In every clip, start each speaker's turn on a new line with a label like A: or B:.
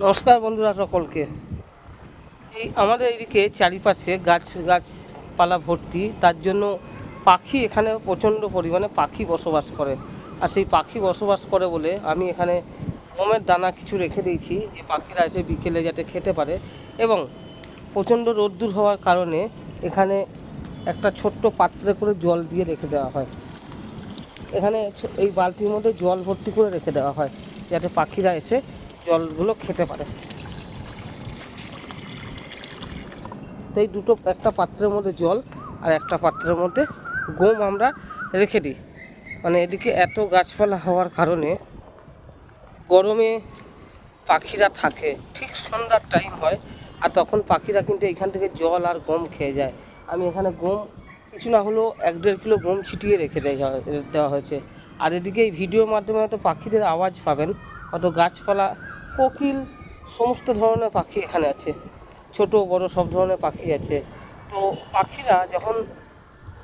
A: নমস্কার বন্ধুরা সকলকে। এই আমাদের এইদিকে চারিপাশে গাছ, গাছপালা ভর্তি, তার জন্য পাখি এখানে প্রচণ্ড পরিমাণে পাখি বসবাস করে। আর সেই পাখি বসবাস করে বলে আমি এখানে গমের দানা কিছু রেখে দিয়েছি, যে পাখিরা এসে বিকেলে যাতে খেতে পারে। এবং প্রচণ্ড রোদ্দুর হওয়ার কারণে এখানে একটা ছোট্ট পাত্রে করে জল দিয়ে রেখে দেওয়া হয়। এখানে এই বালতির মধ্যে জল ভর্তি করে রেখে দেওয়া হয়, যাতে পাখিরা এসে জলগুলো খেতে পারে। তো এই দুটো, একটা পাত্রের মধ্যে জল আর একটা পাত্রের মধ্যে গম আমরা রেখে দিই। মানে এদিকে এত গাছপালা হওয়ার কারণে গরমে পাখিরা থাকে। ঠিক সন্ধ্যার টাইম হয় আর তখন পাখিরা কিন্তু এখান থেকে জল আর গম খেয়ে যায়। আমি এখানে গম, কিছু না হলেও এক দেড় কিলো গম ছিটিয়ে রেখে দেওয়া হয়েছে। আর এদিকে এই ভিডিওর মাধ্যমে হয়তো পাখিদের আওয়াজ পাবেন। কত গাছপালা কোকিল, সমস্ত ধরনের পাখি এখানে আছে। ছোট, বড়, সব ধরনের পাখি আছে। তো পাখিরা যখন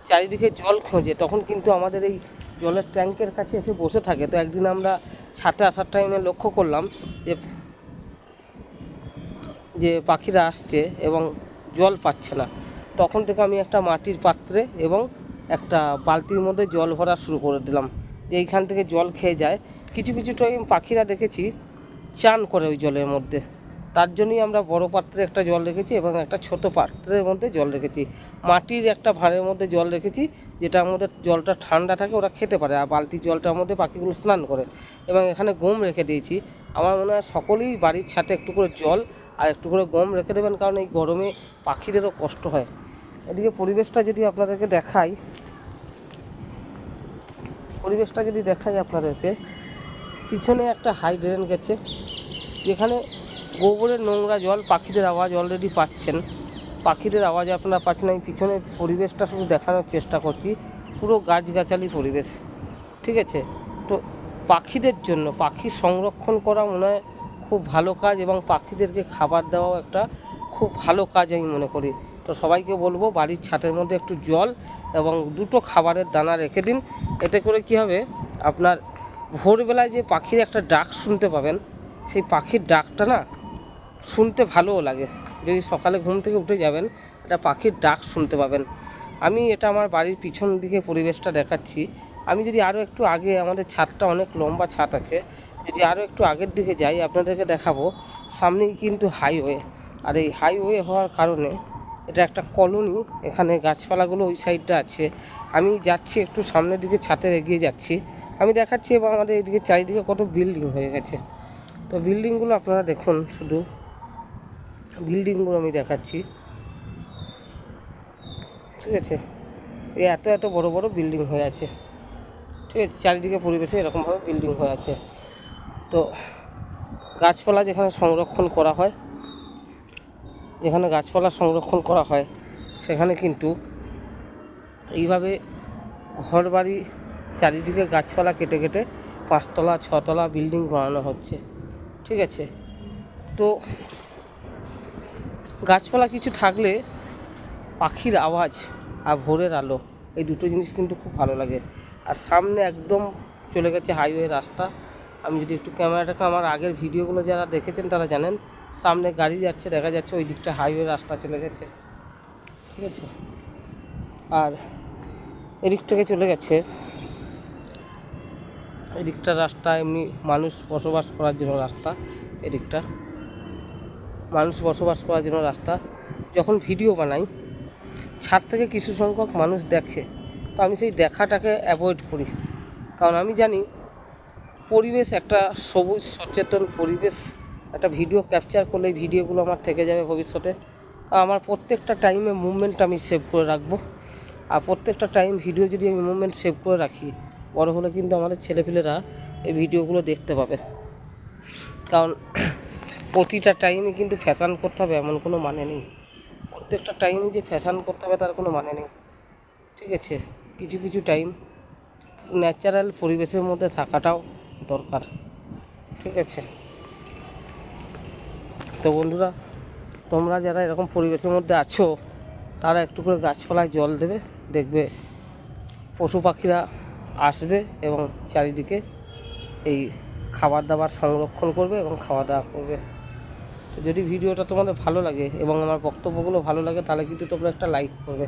A: চারিদিকে জল খোঁজে, তখন কিন্তু আমাদের এই জলের ট্যাঙ্কের কাছে এসে বসে থাকে। তো একদিন আমরা ছাতে আসার টাইমে লক্ষ্য করলাম যে যে পাখিরা আসছে এবং জল পাচ্ছে না। তখন থেকে আমি একটা মাটির পাত্রে এবং একটা বালতির মধ্যে জল ভরা শুরু করে দিলাম। যে এইখান থেকে জল খেয়ে যায়। কিছু কিছু টাইম পাখিরা দেখেছি চান করে ওই জলের মধ্যে। তার জন্যই আমরা বড় পাত্রে একটা জল রেখেছি এবং একটা ছোট পাত্রের মধ্যে জল রেখেছি। মাটির একটা ভাঁড়ের মধ্যে জল রেখেছি যেটা আমাদের জলটা ঠান্ডা থাকে, ওরা খেতে পারে। আর বালতির জলটার মধ্যে পাখিগুলো স্নান করে। এবং এখানে গম রেখে দিয়েছি। আমার মনে হয় সকলেই বাড়ির ছাতে একটু করে জল আর একটু করে গম রেখে দেবেন, কারণ এই গরমে পাখিদেরও কষ্ট হয়। এদিকে পরিবেশটা যদি আপনাদেরকে দেখাই, পরিবেশটা যদি দেখাই আপনাদেরকে পিছনে একটা হাই ড্রেন গেছে, যেখানে গোবরের নোংরা জল, পাখিদের আওয়াজ অলরেডি পাচ্ছেন। পাখিদের আওয়াজ আপনারা পাচ্ছেন আমি পিছনে পরিবেশটা শুধু দেখানোর চেষ্টা করছি, পুরো গাছগাছালি পরিবেশ, ঠিক আছে? তো পাখিদের জন্য, পাখি সংরক্ষণ করা মনে হয় খুব ভালো কাজ এবং পাখিদেরকে খাবার দেওয়াও একটা খুব ভালো কাজ আমি মনে করি। তো সবাইকে বলব, বাড়ির ছাদের মধ্যে একটু জল এবং দুটো খাবারের দানা রেখে দিন, এতে করে কি হবে, আপনার ভোরবেলায় যে পাখির একটা ডাক শুনতে পাবেন, সেই পাখির ডাকটা না শুনতে ভালোও লাগে। যদি সকালে ঘুম থেকে উঠে যাবেন, একটা পাখির ডাক শুনতে পাবেন। আমি এটা আমার বাড়ির পিছন দিকে পরিবেশটা দেখাচ্ছি। আমি যদি আরও একটু আগে, আমাদের ছাদটা অনেক লম্বা ছাদ আছে, যদি আরও একটু আগের দিকে যাই, আপনাদেরকে দেখাবো। সামনেই কিন্তু হাইওয়ে আর এই হাইওয়ে হওয়ার কারণে এটা একটা কলোনি, এখানে গাছপালাগুলো ওই সাইডটা আছে। আমি যাচ্ছি একটু সামনের দিকে ছাতে এগিয়ে যাচ্ছি। আমি দেখাচ্ছি এবং আমাদের এদিকে চারিদিকে কত বিল্ডিং হয়ে গেছে। তো বিল্ডিংগুলো আপনারা দেখুন শুধু। বিল্ডিংগুলো আমি দেখাচ্ছি। ঠিক আছে? এই এত এত বড় বড় বিল্ডিং হয়ে আছে। ঠিক আছে? চারিদিকে পরিবেশে এরকমভাবে বিল্ডিং হয়ে আছে। তো গাছপালা যেখানে সংরক্ষণ করা হয়, যেখানে গাছপালা সংরক্ষণ করা হয়, সেখানে কিন্তু এইভাবে ঘর বাড়ি চারিদিকে গাছপালা কেটে কেটে পাঁচতলা, ছতলা বিল্ডিং বানানো হচ্ছে। ঠিক আছে? তো গাছপালা কিছু থাকলে পাখির আওয়াজ আর ভোরের আলো, এই দুটো জিনিস কিন্তু খুব ভালো লাগে। আর সামনে একদম চলে গেছে হাইওয়ে রাস্তা। আমি যদি একটু ক্যামেরাটাকে আমার আগের ভিডিওগুলো যারা দেখেছেন তারা জানেন, সামনে গাড়ি যাচ্ছে, দেখা যাচ্ছে ওই দিকটা হাইওয়ে রাস্তা চলে গেছে। ঠিক আছে? আর এদিক থেকে চলে গেছে এদিকটা রাস্তা, এমনি মানুষ বসবাস করার জন্য রাস্তা, এদিকটা। মানুষ বসবাস করার জন্য রাস্তা। যখন ভিডিও বানাই, ছাদ থেকে কিছু সংখ্যক মানুষ দেখে, তো আমি সেই দেখাটাকে অ্যাভয়েড করি। কারণ আমি জানি, পরিবেশ একটা সবুজ, সচেতন পরিবেশ। একটা ভিডিও ক্যাপচার করলে ভিডিওগুলো আমার থেকে যাবে ভবিষ্যতে। আমার প্রত্যেকটা টাইমে মুভমেন্ট আমি সেভ করে রাখব। আর প্রত্যেকটা টাইম ভিডিও যদি আমি মুভমেন্ট সেভ করে রাখি বড় হলে কিন্তু আমাদের ছেলেপিলেরা এই ভিডিওগুলো দেখতে পাবে। কারণ প্রতিটা টাইমে কিন্তু ফ্যাশান করতে হবে, এমন কোনো মানে নেই। প্রত্যেকটা টাইমে যে ফ্যাশান করতে হবে, তার কোনো মানে নেই। ঠিক আছে? কিছু কিছু টাইম ন্যাচারাল পরিবেশের মধ্যে থাকাটাও দরকার। ঠিক আছে? তো বন্ধুরা, তোমরা যারা এরকম পরিবেশের মধ্যে আছো, তারা একটু করে গাছপালায় জল দেবে, দেখবে পশু পাখিরা আসবে এবং চারিদিকে এই খাবার দাবার সংরক্ষণ করবে এবং খাওয়া দাওয়া করবে যদি ভিডিওটা তোমাদের ভালো লাগে এবং আমার বক্তব্যগুলো ভালো লাগে, তাহলে কিন্তু তোমরা একটা লাইক করবে।